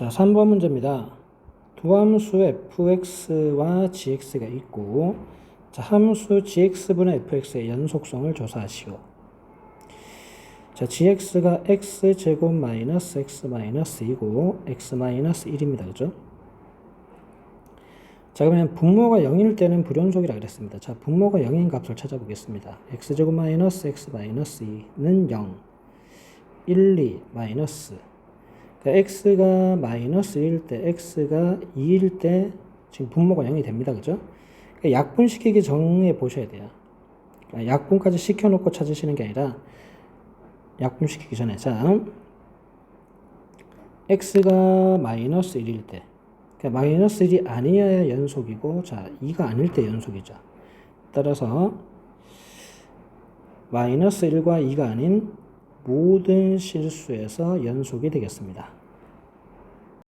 자, 3번 문제입니다. 두 함수 fx와 gx가 있고 자, 함수 gx분의 fx의 연속성을 조사하시오. 자, gx가 x제곱 마이너스 x 마이너스 2고 x 마이너스 1입니다. 그죠? 자, 그러면 분모가 0일 때는 불연속이라 그랬습니다. 자, 분모가 0인 값을 찾아보겠습니다. x제곱 마이너스 x 마이너스 2는 0. 1, 2 마이너스 그러니까 x가 마이너스 1일 때 x가 2일 때 지금 분모가 0이 됩니다. 그죠? 그러니까 약분시키기 전에 보셔야 돼요. 그러니까 약분까지 시켜놓고 찾으시는 게 아니라 약분시키기 전에 자 x가 마이너스 1일 때 그러니까 마이너스 1이 아니어야 연속이고 자 2가 아닐 때 연속이죠. 따라서 마이너스 1과 2가 아닌 모든 실수에서 연속이 되겠습니다.